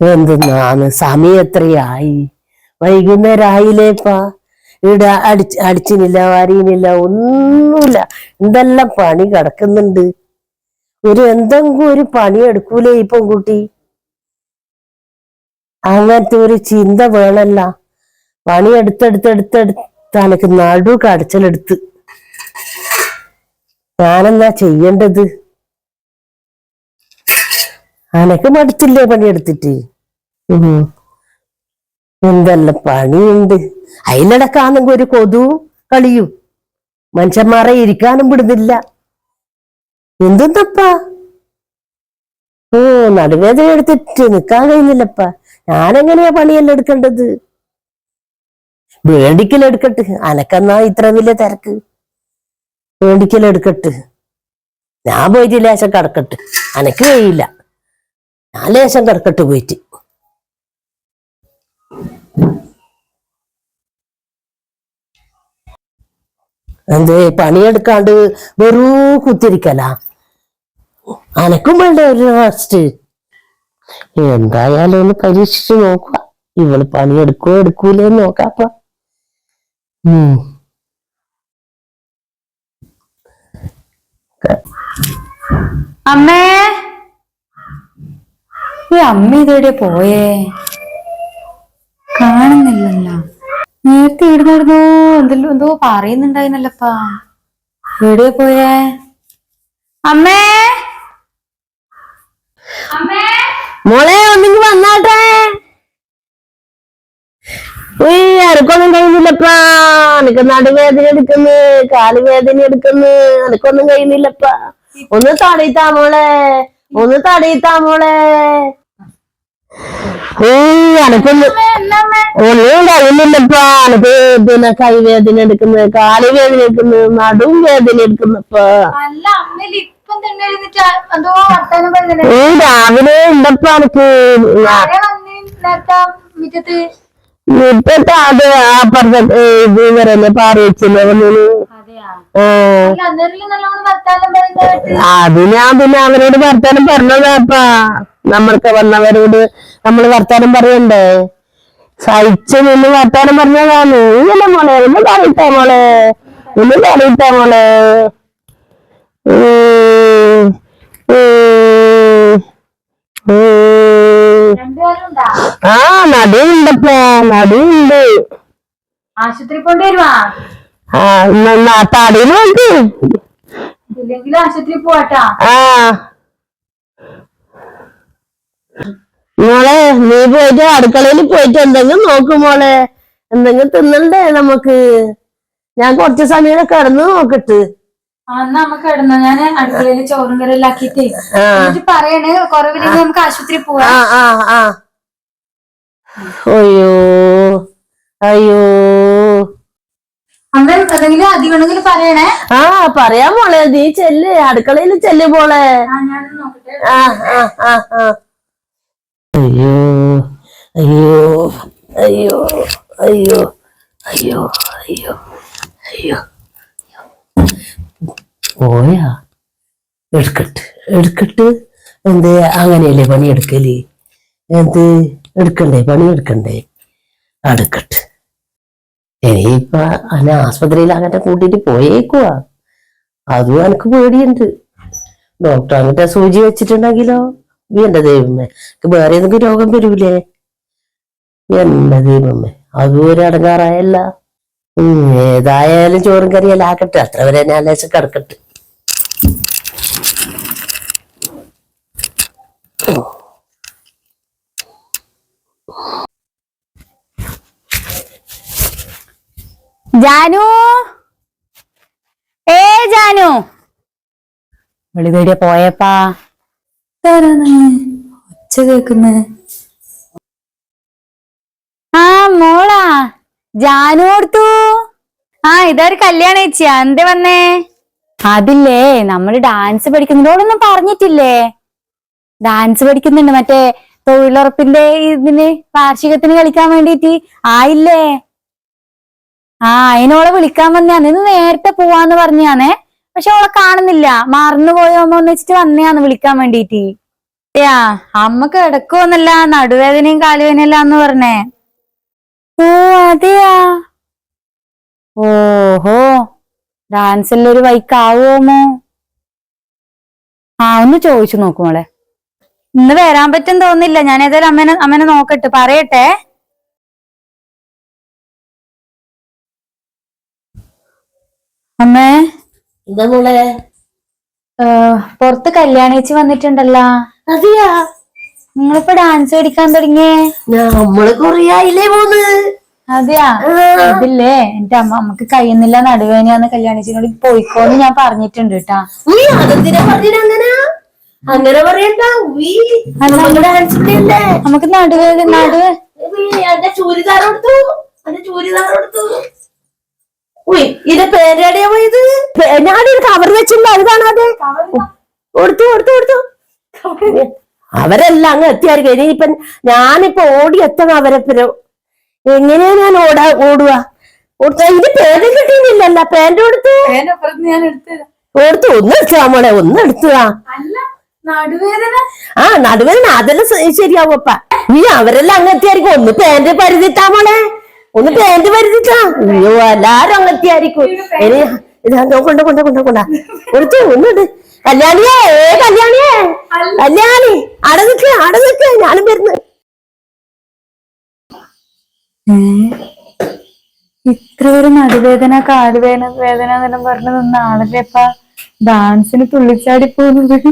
എന്തെന്നാണ് സമയം എത്രയായി? വൈകുന്നേരം ആയില്ലേപ്പാ ഇവിടെ അടിച്ച് അടിച്ചിനില്ല വാരിനില്ല ഒന്നുമില്ല. എന്തെല്ലാം പണി കിടക്കുന്നുണ്ട്? ഒരു എന്തെങ്കിലും ഒരു പണി എടുക്കൂലേ ഈ പെൺകുട്ടി? അങ്ങനത്തെ ഒരു ചിന്ത വേണല്ല. പണി എടുത്തെടുത്തെടുത്തെടുത്ത് തനക്ക് നടു കടച്ചലെടുത്ത്. ഞാനെന്നാ ചെയ്യേണ്ടത്? അനക്ക് മടുത്തില്ലേ പണിയെടുത്തിട്ട്. എന്തെല്ലാം പണിയുണ്ട്? അതിലിടക്കാണെങ്കിൽ ഒരു കൊതു കളിയും. മനുഷ്യന്മാരെ ഇരിക്കാനും വിടുന്നില്ല. എന്തെന്നപ്പാ? ഓ നടുവേദന എടുത്തിട്ട് നിക്കാൻ കഴിയുന്നില്ലപ്പാ. ഞാനെങ്ങനെയാ പണിയെല്ലാം എടുക്കേണ്ടത്? വേണ്ടിക്കൽ എടുക്കട്ട് അനക്കെന്നാ ഇത്ര വലിയ തിരക്ക്? വേണ്ടിക്കൽ എടുക്കട്ട് ഞാൻ പോയിട്ടില്ല ലേശം കടക്കട്ട്. അനക്ക് കഴിയില്ല. ഞാൻ ലേശം കിടക്കട്ട് പോയിട്ട്. എന്ത് പണിയെടുക്കാണ്ട് വെറൂ കുത്തിരിക്കല? അനക്കും വേണ്ട ഒരു റെസ്റ്റ് എന്തായാലും ഒന്ന് പരീക്ഷിച്ചു നോക്കുക. ഇവൾ പണിയെടുക്കോ എടുക്കൂലേന്ന് നോക്കാപ്പ ഉം. അമ്മേ! ഈ അമ്മ ഇതോടെ പോയേ? കാണുന്നില്ലല്ലോ. നേരത്തെ ഇടുന്നിരുന്നു എന്തെല്ലോ എന്തോ പറയുന്നുണ്ടായിരുന്നല്ലപ്പാ. എവിടെ പോയേ? അമ്മേ! മോളെ ഒന്നിങ്ങി വന്നാട്ടെ. എനക്കൊന്നും കഴിയുന്നില്ലപ്പാ. എനിക്ക് നടുവേദന എടുക്കുന്നു കാൽ വേദന എടുക്കുന്നു. എനക്കൊന്നും കഴിയുന്നില്ലപ്പാ. ഒന്ന് തടയിത്താ മോളെ. ഒന്ന് തടയിത്താ മോളെ. ഒന്നും കഴിയുന്നില്ലപ്പാ. എനക്ക് പിന്നെ കൈവേദന എടുക്കുന്നത് കാൽ വേദന എടുക്കുന്നു നടുവും വേദന എടുക്കുന്നപ്പാ. രാവിലെ ഉണ്ടപ്പാ ഇപ്പത്തെ അത് അപ്പുറത്തെ ഇത് പാറിയിച്ചില്ലേ വർത്താനം പറയുന്നത് അത് ഞാൻ പിന്നെ അവരോട് വർത്താനം പറഞ്ഞതാപ്പാ നമ്മൾക്ക് വന്നവരോട് നമ്മൾ വർത്താനം പറയണ്ടേ? സഹിച്ചു നിന്ന് വർത്താനം പറഞ്ഞതാണ് ഇങ്ങനെ മോളെ ഒന്ന് പറയട്ടെ മോളെ. ഒന്ന് പറയട്ടെ മോളെ ഉം, ഉം, ഉം. രണ്ടുപേരും ഉണ്ടാ ആ നടുവുണ്ടപ്പാ നടുവുണ്ട്. ആശുപത്രി പോണ്ടി വരുവാ? ആ എന്നാ തടി നോക്ക് ഇല്ലെങ്കിൽ ആശുപത്രി പോവാട്ടാ. ആ. മോളെ നീ പോയിട്ട് അടുക്കളയിൽ പോയിട്ട് എന്തെങ്കിലും നോക്ക് മോളെ. എന്തെങ്കിലും തിന്നണ്ടേ നമുക്ക്? ഞാൻ കുറച്ച് സമയം കിടന്ന് നോക്കിട്ട്. നമുക്ക് ഇടുന്ന ഞാൻ അടുക്കളയിൽ ചോറും ആ. പറയണേ കുറവില്ലെങ്കിൽ നമുക്ക് ആശുപത്രി പോവാ. അയ്യോ അയ്യോ. ആ പറയാൻ മോളെ നീ ചെല്ല് അടുക്കളയിൽ ചെല്ല് പോളെ ആ അയ്യോ അയ്യോ അയ്യോ അയ്യോ അയ്യോ അയ്യോ അയ്യോ. പോയാ? എടുക്കട്ട് എടുക്കട്ട്. എന്ത് അങ്ങനെയല്ലേ പണി എടുക്കൽ എന്ത്? എടുക്കണ്ടേ? പണി എടുക്കണ്ടേ എടുക്കട്ട് ഇനിയിപ്പൊ അനെ ആസ്പത്രിയിൽ അങ്ങനെ കൂട്ടിട്ട് പോയേക്കുക അതും എനിക്ക് പേടിയുണ്ട്. ഡോക്ടർ അങ്ങനത്തെ സൂചി വെച്ചിട്ടുണ്ടെങ്കിലോ? എന്റെ ദൈവമേ വേറെ ഏതെങ്കിലും രോഗം വരൂലേ? എന്റെ ദൈവമേ അതും ഒരു അടങ്ങാറായല്ല. ഏതായാലും ചോറും കറിയെല്ലാം ആക്കട്ടെ. അത്ര വരെ ഞാൻ ലേശം കിടക്കട്ടെ. ജാനു? ഏ ജാനു? വെളിവേടിയ പോയപ്പാ. ഒച്ച കേക്കുന്നേ ആ മോളാ. ജാനു ഓർത്തു. ആ ഇതൊരു കല്യാണ ചേച്ചിയാ എന്തേ വന്നേ? അതില്ലേ നമ്മൾ ഡാൻസ് പഠിക്കുന്നതോടൊന്നും പറഞ്ഞിട്ടില്ലേ? ഡാൻസ് പഠിക്കുന്നുണ്ട് മറ്റേ തൊഴിലുറപ്പിന്റെ ഇതിന് വാർഷികത്തിന് കളിക്കാൻ വേണ്ടിട്ട്? ആയില്ലേ ആ അതിനോളെ വിളിക്കാൻ വന്നെയാണ് ഇന്ന് നേരത്തെ പോവാന്ന് പറഞ്ഞാണ് പക്ഷെ ഓളെ കാണുന്നില്ല. മറന്നു എന്ന് വെച്ചിട്ട് വന്നെയാന്ന് വിളിക്കാൻ വേണ്ടിട്ട്. യാ അമ്മ കിടക്കുവന്നല്ല നടുവേദനയും കാലുവേദനയല്ല എന്ന് പറഞ്ഞേ. ഓ അതെയാ? ഓഹോ ഡാൻസ് എല്ലാം ഒരു വൈക്കാവുമോ ആ ഒന്ന് ചോദിച്ചു നോക്കു മോളെ. ഇന്ന് വരാൻ പറ്റും തോന്നില്ല. ഞാൻ ഏതായാലും അമ്മനെ അമ്മനെ നോക്കട്ടെ. പറയട്ടെ. അമ്മേ. എന്താ മോളെ? പുറത്ത് കല്യാണിച്ച് വന്നിട്ടുണ്ടല്ലോ. അതെയാ? നിങ്ങളിപ്പോ ഡാൻസ് പഠിക്കാൻ തുടങ്ങിയേ? നമ്മൾ കൊറേയായില്ലേ പോന്ന് അതെയാ? അതില്ലേ ഇതില്ലേ? എന്റെ അമ്മ നമുക്ക് കഴിയുന്നില്ല. നടുവേനയാന്ന് കല്യാണിച്ചിനോട് പോയിക്കോന്ന് ഞാൻ പറഞ്ഞിട്ടുണ്ട് കേട്ടാ. അങ്ങനെ പറയണ്ട. നമ്മൾ നമുക്ക് നടുവ് നടുവ്. എന്റെ ചൂരിദാർ കൊടുത്തു എന്റെ ചൂരിദാർ ഉയ് ഇത് പേരടിയാ പോയത്? പേ- ഞാനൊരു കവർ വെച്ചില്ല അത്. കാണാതെ കൊടുത്തു കൊടുത്തു കൊടുത്തു അവരെല്ലാം അങ്ങ് എത്തിയായിരിക്കും. ഇനിയിപ്പൊ ഞാനിപ്പോ ഓടി എത്തണം അവരെ എങ്ങനെയാ ഞാൻ ഓടാ ഓടുക. ഇത് പേര് കിട്ടിയില്ലല്ല പാന്റ് കൊടുത്തു എടുത്തത്. കൊടുത്തു ഒന്ന് എടുത്തു മോളെ ഒന്ന് നടുവേദന ആ നടുവേദന അതെല്ലാം ശരിയാവും അപ്പ. നീ അവരെല്ലാം അങ്ങ് എത്തിയായിരിക്കും. ഒന്ന് പാന്റ് പരിധിട്ടാ മോളെ. ഒന്ന് പാന്റ് പരിധിട്ടാ. അയ്യോ എല്ലാരും അങ്ങ് എത്തിയായിരിക്കും. ഇനി ഇതാ കൊണ്ട കൊണ്ട കൊണ്ട കൊണ്ട. കൊടുത്തു ഒന്നുണ്ട് കല്യാണിയേ ഏ കല്യാണിയേ. കല്യാണി അട നിക്ക് അട നിക്ക്. ഞാനും വരുന്നു. ഇത്ര ഒരു നടുവേദന കാലുവേദന വേദന എന്നെല്ലാം പറഞ്ഞു നിന്ന ആളല്ലേ ഇപ്പ ഡാൻസിന് തുള്ളിച്ചാടി പോകുന്നത്.